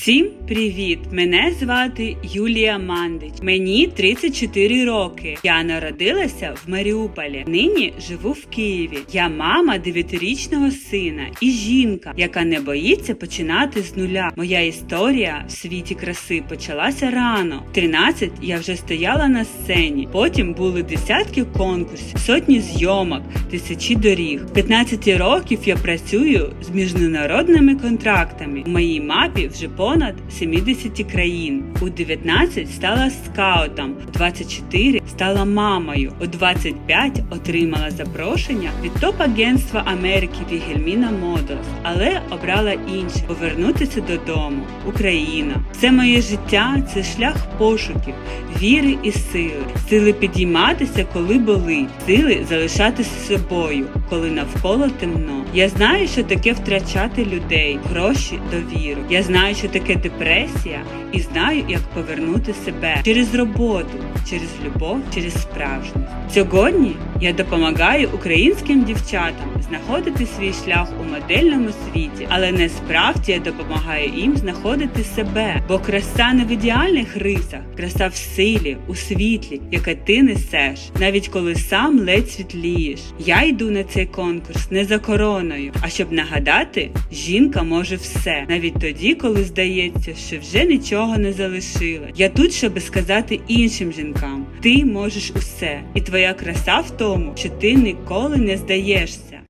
Всім привіт! Мене звати Юлія Мандич. Мені 34 роки. Я народилася в Маріуполі. Нині живу в Києві. Я мама дев'ятирічного сина і жінка, яка не боїться починати з нуля. Моя історія в світі краси почалася рано. В 13 я вже стояла на сцені. Потім були десятки конкурсів, сотні зйомок, тисячі доріг. 15 років я працюю з міжнародними контрактами. У моїй мапі вже понад 70 країн. У 19 стала скаутом, у 24 стала мамою, у 25 отримала запрошення від топ-агентства Америки Вігельміна Модос, але обрала інше повернутися додому. Україна. Це моє життя, це шлях пошуків, віри і сили, сили підійматися, коли болить, сили залишатися собою, коли навколо темно. Я знаю, що таке втрачати людей, гроші, довіру. Я знаю, що таке депресія, і знаю, як повернути себе через роботу, через любов, через справжність. Сьогодні я допомагаю українським дівчатам знаходити свій шлях у модельному світі, але насправді я допомагаю їм знаходити себе, бо краса не в ідеальних рисах, краса в силі, у світлі, яке ти несеш, навіть коли сам ледь світлієш. Я йду на цей конкурс не за короною, а щоб нагадати, жінка може все, навіть тоді, коли здається, що вже нічого не залишила. Я тут, щоб сказати іншим жінкам: ти можеш усе, і твоя краса в тому, що ти ніколи не здаєшся.